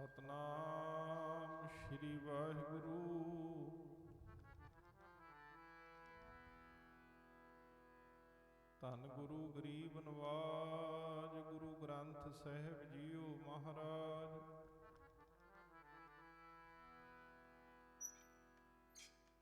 ਸਤਨਾਮ ਸ੍ਰੀ ਵਾਹਿਗੁਰੂ। ਧੰਨ ਗੁਰੂ ਗਰੀਬ ਨਵਾਜ, ਗੁਰੂ ਗ੍ਰੰਥ ਸਾਹਿਬ ਜੀਓ ਮਹਾਰਾਜ।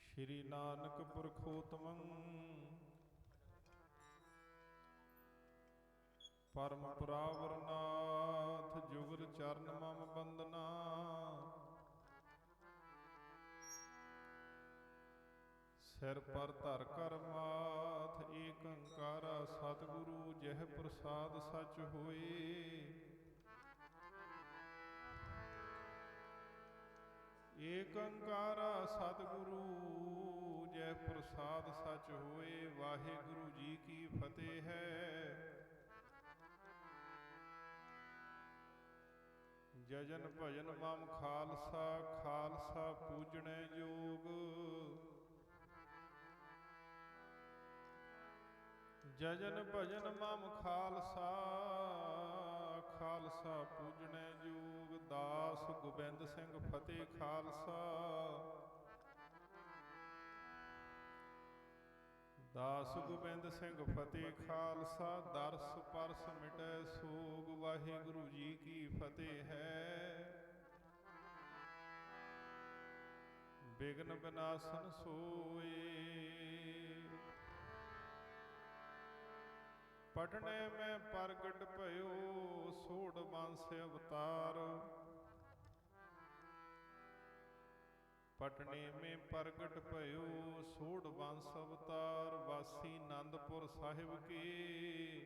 ਸ਼੍ਰੀ ਨਾਨਕ ਪੁਰਖੋਤਮੰ ਪਰਮ ਪੁਰਾਵਰਨਾਥ ਜੁਗਲ ਚਰਨ ਮਮ ਬੰਦਨਾ ਸਿਰ ਪਰ ਧਰ ਕਰ ਮਾਥ ਏਕ ਓੰਕਾਰਾ ਸਤਿਗੁਰੂ, ਜਹ ਪ੍ਰਸਾਦ ਸਚ ਹੋਏ। ਏਕ ਓੰਕਾਰਾ ਸਤਿਗੁਰੂ ਜੈ ਪ੍ਰਸਾਦ ਸਚ ਹੋਏ। ਵਾਹਿਗੁਰੂ ਜੀ ਕੀ ਫਤਿਹ। ਜਜਨ ਭਜਨ ਮਮ ਖਾਲਸਾ ਖਾਲਸਾ ਪੂਜਣੈ ਜੋਗ। ਜਜਨ ਭਜਨ ਮਮ ਖਾਲਸਾ ਖਾਲਸਾ ਪੂਜਣੈ ਜੋਗ। ਦਾਸ ਗੋਬਿੰਦ ਸਿੰਘ ਫਤਿਹ ਖਾਲਸਾ। ਦਾਸ ਗੋਬਿੰਦ ਸਿੰਘ ਫਤਿਹ ਖਾਲਸਾ, ਦਰਸ ਪਰਸ ਮਿਟੈ ਸੋਗ, ਵਾਹਿਗੁਰੂ ਜੀ ਕੀ ਫਤਿਹ ਹੈ। ਬਿਗਨ ਬਿਨਾਸਨ ਸੋਏ। ਪਟਨੇ ਮੈਂ ਪ੍ਰਗਟ ਭਇਓ, ਸੋੜ ਬੰਸ ਅਵਤਾਰ। ਪਟਨੇ ਮੈਂ ਪ੍ਰਗਟ ਭਇਓ, ਸੋੜ ਬੰਸ ਵਾਸੀ ਆਨੰਦਪੁਰ ਸਾਹਿਬ ਕੇ?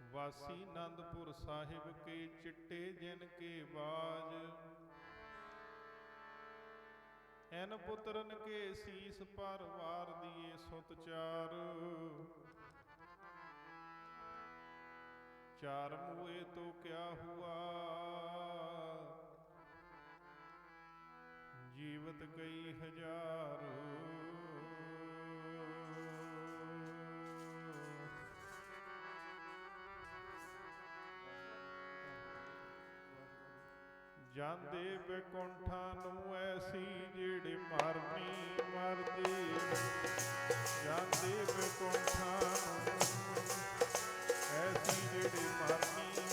ਵਾਸੀ ਆਨੰਦਪੁਰ ਸਾਹਿਬ ਕੇ ਚਿੱਟੇ ਜਿਨ ਕੇ ਬਾਜ? ਐਨ ਪੁੱਤਰਨ ਕੇ ਸੀਸ ਪਰ ਵਾਰ ਦੀਏ ਸੁਤ ਚਾਰ। ਚਾਰ ਮੂਏ ਤੋ ਕਿਆ ਹੁਆ? ਜੀਵਤ ਕਈ ਹਜ਼ਾਰ। ਜਾਂਦੇ ਬੈਕੁੰਠਾਂ ਨੂੰ ਐਸੀ ਜਿਹੜੇ ਮਰਨੀ ਮਰਦੇ ਜਾਂਦੇ ਬੈਕੁੰਠਾਂ ਨੂੰ ਐਸੀ ਜਿਹੜੇ ਮਰਨੀ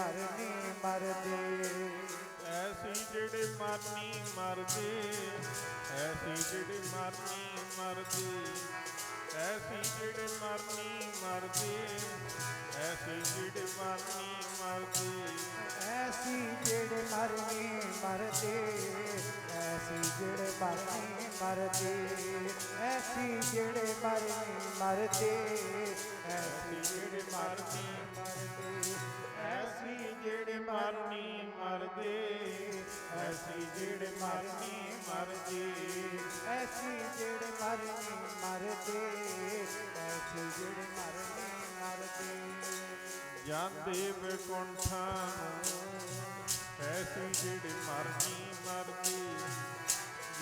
ਮਰਨੀ ਮਰਦੇ। ਐਸੀ ਜਿਹੜੇ ਮਰਨੀ ਮਰਦੇ ਐਸੀ ਜਿਹੜੇ ਮਰਨੀ ਮਰਦੇ। ਐਸੀ ਜਿਹੜੇ ਮਰਨੀ ਮਰਦੇ ਐਸੀ ਜਿਹੜੇ ਮਰਨੀ ਮਰਦੇ। ਐਸੀ ਜਿਹੜੇ ਮਰਨੀ ਮਰਦੇ ਐਸੀ ਜਿਹੜੇ ਮਰਨੀ ਮਰਦੇ, ਐਸੀ ਜਿਹੜੇ ਮਰਨੇ ਮਰਦੇ, ਐਸੀ ਜਿਹੜੇ ਮਰਨੇ ਮਰਦੇ, ਐਸੀ ਜਿਹੜੇ ਮਰਨੀ ਮਰਦੇ, ਐਸੀ ਜਿਹੜੇ ਮਰਨੀ ਮਰਦੇ, ਐਸੀ ਜਿਹੜੇ ਮਰਨੀ ਮਰਦੇ, ਐਸੀ ਜਿਹੜੇ ਮਰਨੀ ਮਰਦੇ। ਜਾਂਦੇ ਵਿਕੁੰਠਾਂ ਐਸੀ ਜਿਹੜੇ ਮਰਨੀ ਮਰਦੇ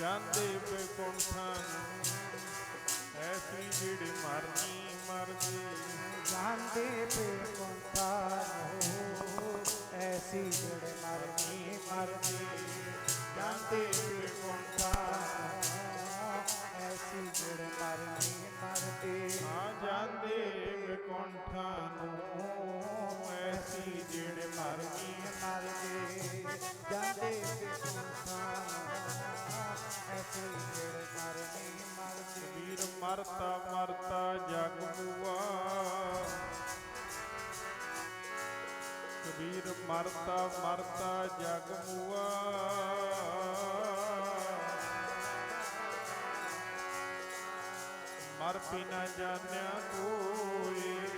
ਜਾਂਦੇ ਬੇਕੁੰਠਾਂ ਨੂੰ। ਐਸੀ ਜਿਹੜੇ ਮਰਨੀ ਮਰ ਜਾਂਦੇ ਬੇਕੁੰਠਾਂ ਮਰਤਾ ਮਰਤਾ, ਜਗ ਬੁਆ। ਕਬੀਰ ਮਰਤਾ ਮਰਤਾ, ਜਗ ਬੁਆ। ਮਰ ਪੀ ਨਾ ਜਾਣਿਆ ਕੋਈ।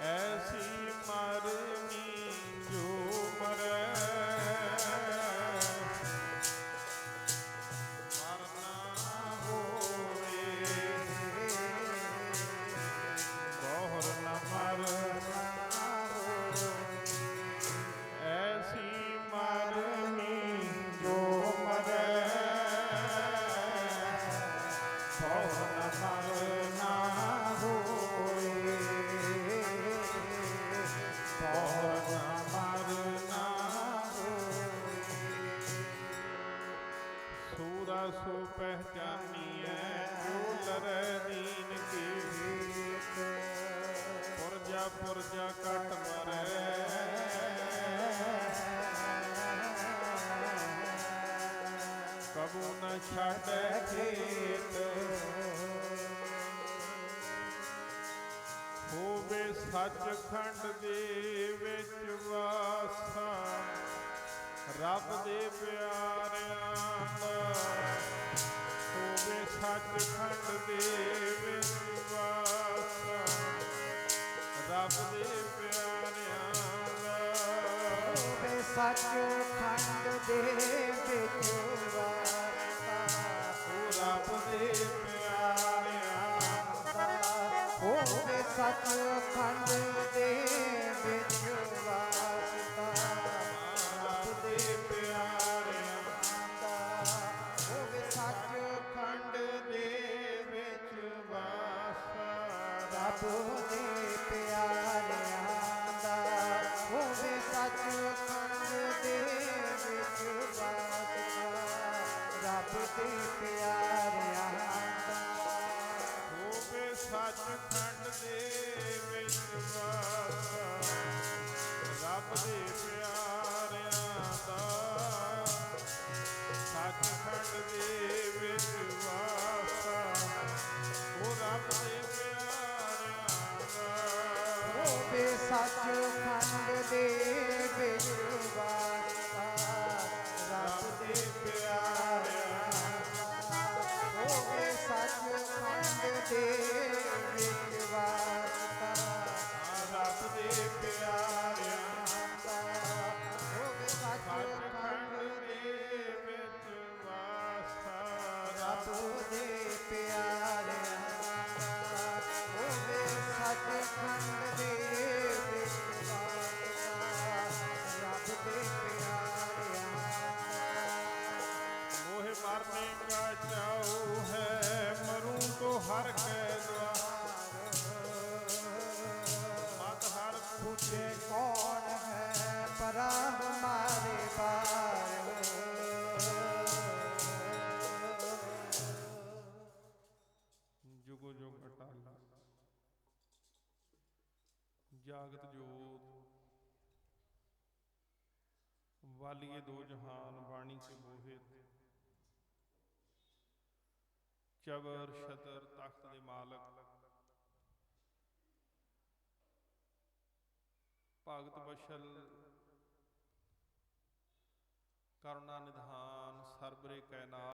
ਐਸੀ ਛੱਡ ਹੋਵੇ ਸੱਚਖੰਡ ਦੇ ਵਿੱਚ ਵਾਸਾ ਰੱਬ ਦੇ ਪਿਆਰਿਆਂ ਹੋਵੇ ਸੱਚ ਖੰਡ ਦੇ ਵਿੱਚ ਸੰਭਾਲੀਏ ਦੋ ਜਹਾਨ, ਬਾਣੀ ਕੇ ਬੋਹੇ ਚਬਰ ਸ਼ਤਰ ਤਖਤ ਦੇ ਮਾਲਕ। ਭਗਤ ਬਸ਼ਲ। ਕਰੁਣਾ ਨਿਧਾਨ, ਸਰਬਰੇ ਕਾਇਨਾਤ